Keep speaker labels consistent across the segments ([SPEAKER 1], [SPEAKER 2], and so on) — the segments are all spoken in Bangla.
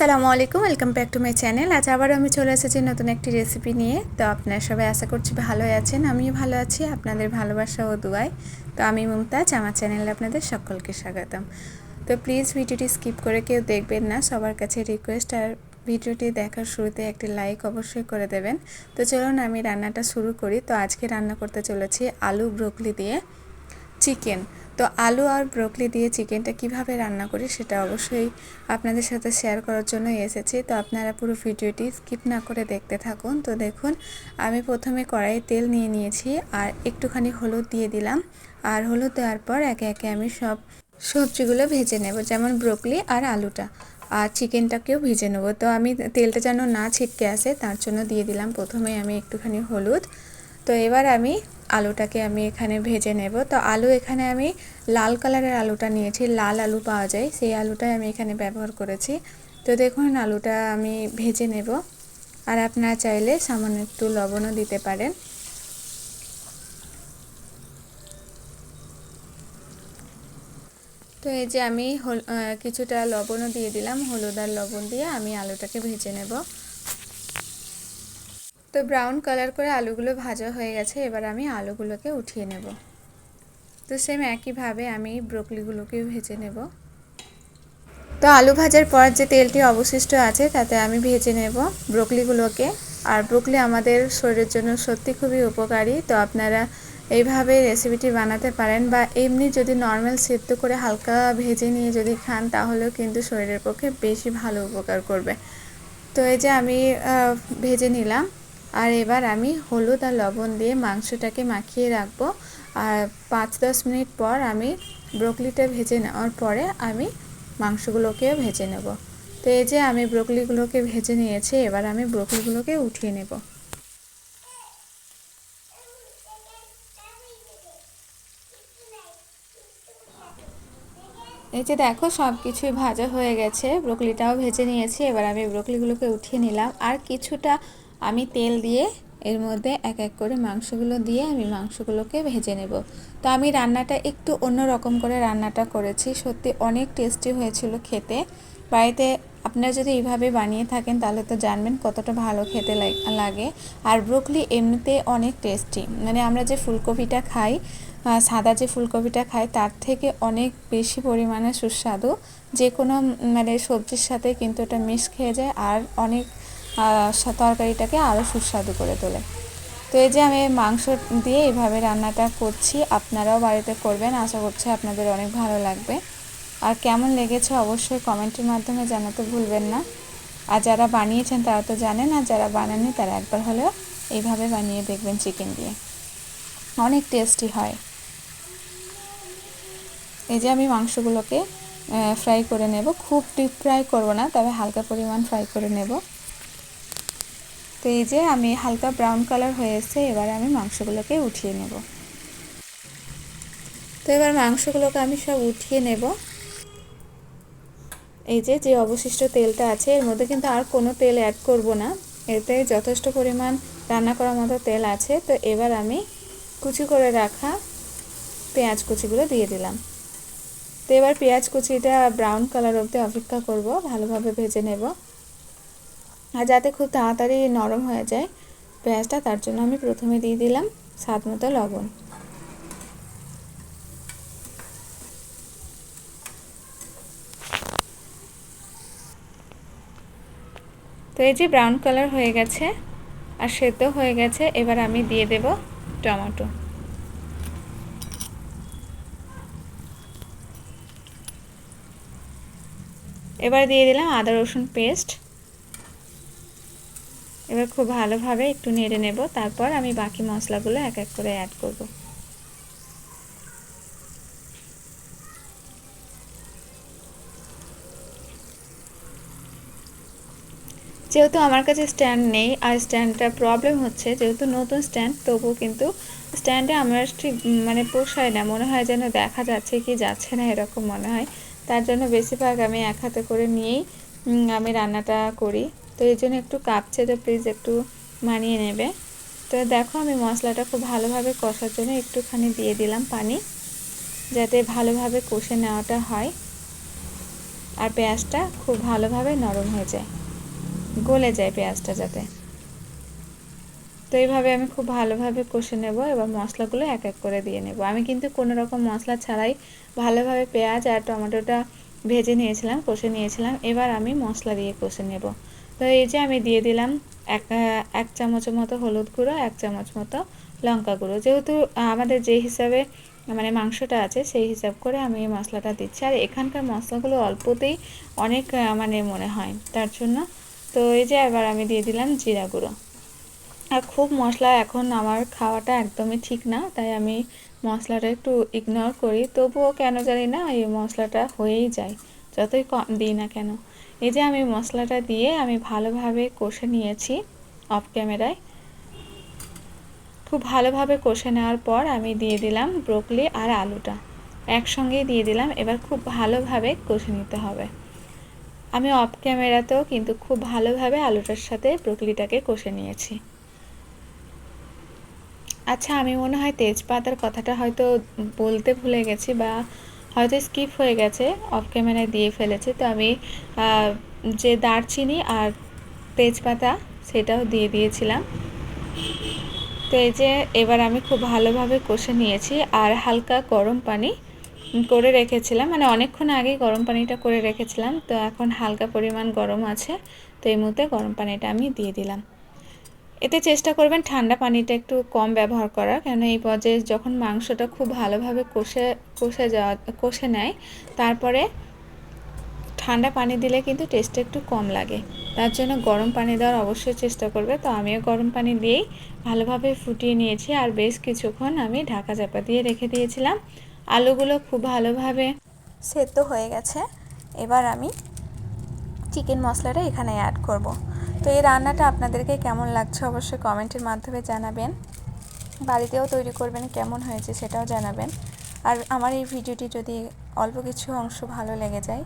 [SPEAKER 1] আসসালামু আলাইকুম, welcome back to my channel. আজ আবার আমি চলে এসেছি নতুন একটি রেসিপি নিয়ে। তো আপনারা সবাই আশা করছি ভালোই আছেন, আমিও ভালো আছি, আপনাদের ভালোবাসা ও দুয়ায়। তো আমি মুমতাজ, আমার চ্যানেলে আপনাদের সকলকে স্বাগতম। তো প্লিজ ভিডিওটি স্কিপ করে কেউ দেখবেন না, সবার কাছে রিকোয়েস্ট আর ভিডিওটি দেখার শুরুতে একটি লাইক অবশ্যই করে দেবেন। তো চলুন আমি রান্নাটা শুরু করি। তো আজকে রান্না করতে চলেছি আলু ব্রোকলি দিয়ে। চিকেন। তো আলু আর ব্রোকলি দিয়ে চিকেনটা কীভাবে রান্না করি সেটা অবশ্যই আপনাদের সাথে শেয়ার করার জন্য এসেছি। তো আপনারা পুরো ভিডিওটি স্কিপ না করে দেখতে থাকুন। তো দেখুন, আমি প্রথমে কড়াইয়ে তেল নিয়ে নিয়েছি আর একটুখানি হলুদ দিয়ে দিলাম। আর হলুদ দেওয়ার পর একে একে আমি সব সবজিগুলো ভেজে নেব, যেমন ব্রোকলি আর আলুটা। আর চিকেনটাকেও ভেজে নেব। তো আমি তেলটা যেন না ছিটকে আসে, তার জন্য দিয়ে দিলাম প্রথমে আমি একটুখানি হলুদ। তো এবার আমি আলুটাকে আমি এখানে ভেজে নেব। তো আলু এখানে আমি লাল কালারের আলুটা নিয়েছি, লাল আলু পাওয়া যায়, সেই আলুটাই আমি এখানে ব্যবহার করেছি। তো দেখুন, আলুটা আমি ভেজে নেব। আর আপনারা চাইলে সামান্য একটু লবণও দিতে পারেন। তো এই যে আমি কিছুটা লবণও দিয়ে দিলাম, হলুদ আর লবণ দিয়ে আমি আলুটাকে ভেজে নেব। তো ব্রাউন কালার করে আলুগুলো ভাজা হয়ে গেছে, এবার আমি আলুগুলোকে উঠিয়ে নেব। তো সেম একইভাবে আমি ব্রকলিগুলোকেও ভেজে নেব। তো আলু ভাজার পর যে তেলটি অবশিষ্ট আছে, তাতে আমি ভেজে নেব ব্রকলিগুলোকে। আর ব্রকলি আমাদের শরীরের জন্য সত্যি খুবই উপকারী। তো আপনারা এইভাবে রেসিপিটি বানাতে পারেন বা এমনি যদি নর্মাল সেদ্ধ করে হালকা ভেজে নিয়ে যদি খান, তাহলেও কিন্তু শরীরের পক্ষে বেশি ভালো উপকার করবে। তো এই যে আমি ভেজে নিলাম। আর এবার আমি হলুদ আর লবণ দিয়ে মাংসটাকে মাখিয়ে রাখব। আর পাঁচ দশ মিনিট পর আমি ব্রকলিটা ভেজে নেওয়ার পরে আমি মাংসগুলোকেও ভেজে নেব। তো এই যে আমি ব্রকলিগুলোকে ভেজে নিয়েছি, এবার আমি ব্রকলিগুলোকে উঠিয়ে নেব। এই যে দেখো সব কিছুই ভাজা হয়ে গেছে, ব্রকলিটাও ভেজে নিয়েছি, এবার আমি ব্রকলিগুলোকে উঠিয়ে নিলাম। আর কিছুটা আমি তেল দিয়ে এর মধ্যে এক এক করে মাংসগুলো দিয়ে আমি মাংসগুলোকে ভেজে নেব। তো আমি রান্নাটা একটু অন্য রকম করে রান্নাটা করেছি। সত্যি অনেক টেস্টি হয়েছিল খেতে। বাড়িতে আপনারা যদি এইভাবে বানিয়ে থাকেন তাহলে তো জানবেন কতটা ভালো খেতে লাগে। আর ব্রোকলি এমনিতে অনেক টেস্টি। মানে আমরা যে ফুলকপিটা খাই সাদা যে ফুলকপিটা খাই, তার থেকে অনেক বেশি পরিমাণে সুস্বাদু। যে কোনো মানে সবজির সাথে কিন্তু এটা মিশ খেয়ে যায়। আর অনেক তরকারিটাকে আরও সুস্বাদু করে তোলে। তো এই যে আমি মাংস দিয়ে এইভাবে রান্নাটা করছি, আপনারাও বাড়িতে করবেন, আশা করছি আপনাদের অনেক ভালো লাগবে। আর কেমন লেগেছে অবশ্যই কমেন্টের মাধ্যমে জানাতে ভুলবেন না। আর যারা বানিয়েছেন তারা তো জানেন, আর যারা বানাননি তারা একবার হলেও এইভাবে বানিয়ে দেখবেন চিকেন দিয়ে। অনেক টেস্টি হয়। এই যে আমি মাংসগুলোকে ফ্রাই করে নেব। খুব ডিপ ফ্রাই করব না, তবে হালকা পরিমাণ ফ্রাই করে নেব। তো এই যে আমি হালকা ব্রাউন কালার হয়ে এসছে, এবার আমি মাংসগুলোকে উঠিয়ে নেব। তো এবার মাংসগুলোকে আমি সব উঠিয়ে নেব। এই যে যে অবশিষ্ট তেলটা আছে, এর মধ্যে কিন্তু আর কোনো তেল অ্যাড করব না। এতে যথেষ্ট পরিমাণ রান্না করার মতো তেল আছে। তো এবার আমি কুচি করে রাখা পেঁয়াজ কুচিগুলো দিয়ে দিলাম। তো এবার পেঁয়াজ কুচিটা ব্রাউন কালার অবধি অপেক্ষা করব, ভালোভাবে ভেজে নেব। আর যাতে খুব তাড়াতাড়ি নরম হয়ে যায় পেঁয়াজটা, তার জন্য আমি প্রথমে দিয়ে দিলাম স্বাদ মতো লবণ। তো এই যে ব্রাউন কালার হয়ে গেছে আর সেদ্ধ হয়ে গেছে, এবার আমি দিয়ে দেব টমেটো। এবার দিয়ে দিলাম আদা রসুন পেস্ট এবার খুব ভালোভাবে একটু নেড়ে নেব, তারপর আমি বাকি মশলাগুলো এক এক করে অ্যাড করব। যেহেতু আমার কাছে স্ট্যান্ড নেই আর স্ট্যান্ডটা প্রবলেম হচ্ছে, যেহেতু নতুন স্ট্যান্ড তবুও কিন্তু স্ট্যান্ডে আমার ঠিক মানে পোষায় না, মনে হয় যেন দেখা যাচ্ছে কি যাচ্ছে না এরকম মনে হয়। তার জন্য বেশিরভাগ আমি এক হাতে করে নিয়েই আমি রান্নাটা করি। তো এই জন্য একটু কাঁপছে তো প্লিজ একটু মানিয়ে নেবে। তো দেখো আমি মশলাটা খুব ভালোভাবে কষার জন্য একটুখানি দিয়ে দিলাম পানি, যাতে ভালোভাবে কষে নেওয়াটা হয়। আর পেঁয়াজটা খুব ভালোভাবে নরম হয়ে যায়, গলে যায় পেঁয়াজটা যাতে। তো এইভাবে আমি খুব ভালোভাবে কষে নেব এবার মশলাগুলো এক এক করে দিয়ে নেব। আমি কিন্তু কোনো রকম মশলা ছাড়াই ভালোভাবে পেঁয়াজ আর টমেটোটা ভেজে নিয়েছিলাম, কষে নিয়েছিলাম। এবার আমি মশলা দিয়ে কষে নেব। তো এই যে আমি দিয়ে দিলাম এক এক চামচ মতো হলুদ গুঁড়ো, এক চামচ মতো লঙ্কা গুঁড়ো। যেহেতু আমাদের যে হিসাবে মানে মাংসটা আছে, সেই হিসাব করে আমি এই মশলাটা দিচ্ছি। আর এখানকার মশলাগুলো অল্পতেই অনেক মানে মনে হয় তার জন্য। তো এই যে এবার আমি দিয়ে দিলাম জিরা গুঁড়ো। আর খুব মশলা এখন আমার খাওয়াটা একদমই ঠিক না, তাই আমি মশলাটা একটু ইগনোর করি। তবুও কেন জানি না এই মশলাটা হয়েই যায়। যতই কম দিই না কেন। এই যে আমি মশলাটা দিয়ে আমি ভালোভাবে কষে নিয়েছি অফ ক্যামেরায় খুব ভালোভাবে কষে নেওয়ার পর আমি দিয়ে দিলাম ব্রোকলি আর আলুটা। একসঙ্গেই দিয়ে দিলাম, এবার খুব ভালোভাবে কষে নিতে হবে। আমি অফ ক্যামেরাতেও কিন্তু খুব ভালোভাবে আলুটার সাথে ব্রোকলিটাকে কষে নিয়েছি। আচ্ছা আমি মনে হয় তেজপাতার কথাটা হয়তো বলতে ভুলে গেছি বা হয়তো স্কিপ হয়ে গেছে অফ ক্যামেরায় দিয়ে ফেলেছে। তো আমি যে দারচিনি আর তেজপাতা সেটাও দিয়ে দিয়েছিলাম। তো এই যে এবার আমি খুব ভালোভাবে কষে নিয়েছি আর হালকা গরম পানি করে রেখেছিলাম। মানে অনেকক্ষণ আগেই গরম পানিটা করে রেখেছিলাম। তো এখন হালকা পরিমাণ গরম আছে। তো এই মুহূর্তে গরম পানিটা আমি দিয়ে দিলাম। এতে চেষ্টা করবেন ঠান্ডা পানিটা একটু কম ব্যবহার করার। কেন এই পর্যায়ে যখন মাংসটা খুব ভালোভাবে কষে কষে যাওয়া, কষে নেয়, তারপরে ঠান্ডা পানি দিলে কিন্তু টেস্টটা একটু কম লাগে। তার জন্য গরম পানি দেওয়ার অবশ্যই চেষ্টা করবে। তো আমিও গরম পানি দিয়েই ভালোভাবে ফুটিয়ে নিয়েছি আর বেশ কিছুক্ষণ আমি ঢাকা চাপা দিয়ে রেখে দিয়েছিলাম। আলুগুলো খুব ভালোভাবে সেদ্ধ হয়ে গেছে। এবার আমি চিকেন মশলাটা এখানে অ্যাড করব। তো এই রান্নাটা আপনাদেরকে কেমন লাগছে অবশ্যই কমেন্টের মাধ্যমে জানাবেন। বাড়িতেও তৈরি করবেন, কেমন হয়েছে সেটাও জানাবেন। আর আমার এই ভিডিওটি যদি অল্প কিছু অংশ ভালো লেগে যায়,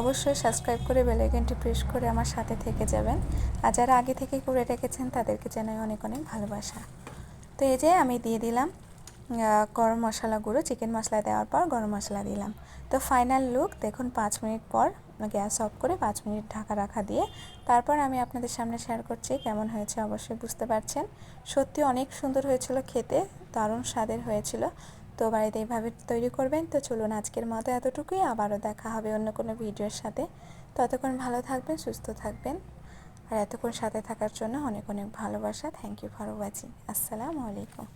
[SPEAKER 1] অবশ্যই সাবস্ক্রাইব করে বেলাইকনটি প্রেস করে আমার সাথে থেকে যাবেন। আর যারা আগে থেকে করে রেখেছেন, তাদেরকে জানাই অনেক অনেক ভালোবাসা। তো এই যে আমি দিয়ে দিলাম গরম মশলা গুঁড়ো চিকেন মশলা দেওয়ার পর গরম মশলা দিলাম। তো ফাইনাল লুক দেখুন পাঁচ মিনিট পর, গ্যাস অফ করে পাঁচ মিনিট ঢাকা রাখা দিয়ে তারপর আমি আপনাদের সামনে শেয়ার করছি কেমন হয়েছে অবশ্যই বুঝতে পারছেন। সত্যি অনেক সুন্দর হয়েছিল খেতে, দারুণ স্বাদের হয়েছিল। তো বাড়িতে এইভাবে তৈরি করবেন। তো চলুন আজকের মতো এতটুকুই। আবারও দেখা হবে অন্য কোনো ভিডিওর সাথে। ততক্ষণ ভালো থাকবেন, সুস্থ থাকবেন। আর এতক্ষণ সাথে থাকার জন্য অনেক অনেক ভালোবাসা। থ্যাংক ইউ ফর ওয়াচিং আসসালামু আলাইকুম।